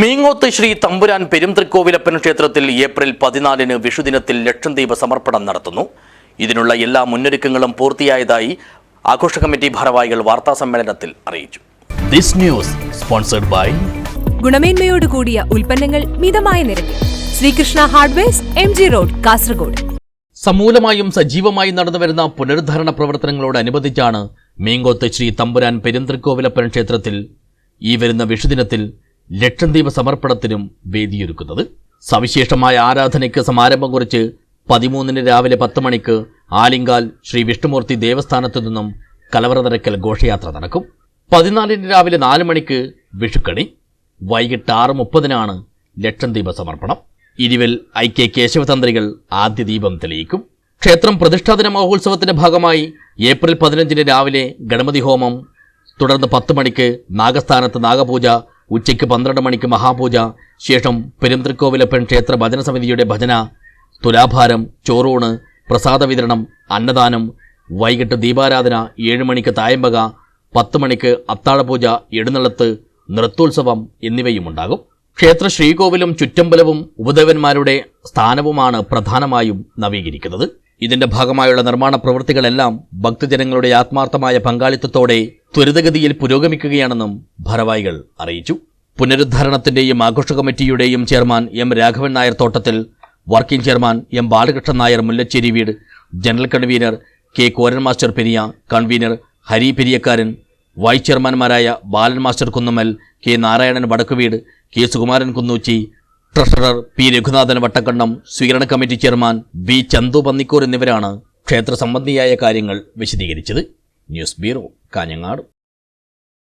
മീങ്ങോത്ത് ശ്രീ തമ്പുരാൻ പെരുംതൃക്കോവിലപ്പൻ ക്ഷേത്രത്തിൽ ഏപ്രിൽ പതിനാലിന് വിഷുദിനത്തിൽ ലക്ഷദ്വീപ് സമർപ്പണം നടത്തുന്നു. ഇതിനുള്ള എല്ലാ മുന്നൊരുക്കങ്ങളും പൂർത്തിയായതായി ആഘോഷ കമ്മിറ്റി ഭാരവാഹികൾ വാർത്താസമ്മേളനത്തിൽ അറിയിച്ചു. ദിസ് ന്യൂസ് സ്പോൺസർഡ് ബൈ ഗുണമേന്മയോട് കൂടിയ ഉൽപ്പന്നങ്ങൾ മിതമായ നിരക്കിൽ. Sreekrishna hardwares M G road Kasaragod. സമൂലമായും സജീവമായി നടന്നുവരുന്ന പുനരുദ്ധാരണ പ്രവർത്തനങ്ങളോടനുബന്ധിച്ചാണ് മീങ്കോത്ത് ശ്രീ തമ്പുരാൻ പെരുന്തൃക്കോവിലപ്പൻ ക്ഷേത്രത്തിൽ ഈ വരുന്ന വിഷുദിനത്തിൽ ലക്ഷദ്വീപ് സമർപ്പണത്തിനും വേദിയൊരുക്കുന്നത്. സവിശേഷമായ ആരാധനയ്ക്ക് സമാരംഭം കുറിച്ച് പതിമൂന്നിന് രാവിലെ പത്ത് മണിക്ക് ആലിങ്കാൽ ശ്രീ വിഷ്ണുമൂർത്തി ദേവസ്ഥാനത്തു നിന്നും കലവറ നിരക്കൽ ഘോഷയാത്ര നടക്കും. പതിനാലിന് രാവിലെ നാല് മണിക്ക് വിഷുക്കണി. വൈകിട്ട് ആറ് മുപ്പതിനാണ് ലക്ഷദ്വീപ് സമർപ്പണം. ഇരുവിൽ ഐ കെ കേശവതന്ത്രികൾ ആദ്യ ദീപം തെളിയിക്കും. ക്ഷേത്രം പ്രതിഷ്ഠാദിന മഹോത്സവത്തിന്റെ ഭാഗമായി ഏപ്രിൽ പതിനഞ്ചിന് രാവിലെ ഗണപതി ഹോമം തുടർന്ന് പത്ത് മണിക്ക് നാഗസ്ഥാനത്ത് നാഗപൂജ. ഉച്ചയ്ക്ക് പന്ത്രണ്ട് മണിക്ക് മഹാപൂജ ശേഷം പെരുന്തൃക്കോവിലപ്പൻ ക്ഷേത്ര ഭജന സമിതിയുടെ ഭജന തുലാഭാരം ചോറൂണ് പ്രസാദ വിതരണം അന്നദാനം വൈകിട്ട് ദീപാരാധന ഏഴ് മണിക്ക് തായമ്പക പത്ത് മണിക്ക് അത്താഴപൂജ എഴുന്നള്ളത്ത് നൃത്തോത്സവം എന്നിവയുമുണ്ടാകും. ക്ഷേത്ര ശ്രീകോവിലും ചുറ്റമ്പലവും ഉപദേവന്മാരുടെ സ്ഥാനവുമാണ് പ്രധാനമായും നവീകരിക്കുന്നത്. ഇതിന്റെ ഭാഗമായുള്ള നിർമ്മാണ പ്രവൃത്തികളെല്ലാം ഭക്തജനങ്ങളുടെ ആത്മാർത്ഥമായ പങ്കാളിത്തത്തോടെ ത്വരിതഗതിയിൽ പുരോഗമിക്കുകയാണെന്നും ഭാരവാഹികൾ അറിയിച്ചു. പുനരുദ്ധാരണത്തിന്റെയും ആഘോഷ കമ്മിറ്റിയുടെയും chairman M Raghavan Nair Thottathil working chairman M Balakrishnan Nair Mullacheri വീട് general convener K Koran master Periya convener Hari Periyakkaran vice ചെയർമാൻമാരായ Balan master Kunnummal K Narayanan Vadakkuveedu K Sukumaran Kunnoochi treasurer P Raghunathan Vattakkannam സ്വീകരണ committee chairman B Chandu Pannikkur എന്നിവരാണ് ക്ഷേത്ര സംബന്ധിയായ കാര്യങ്ങൾ വിശദീകരിച്ചത്. News bureau. Kanhangad.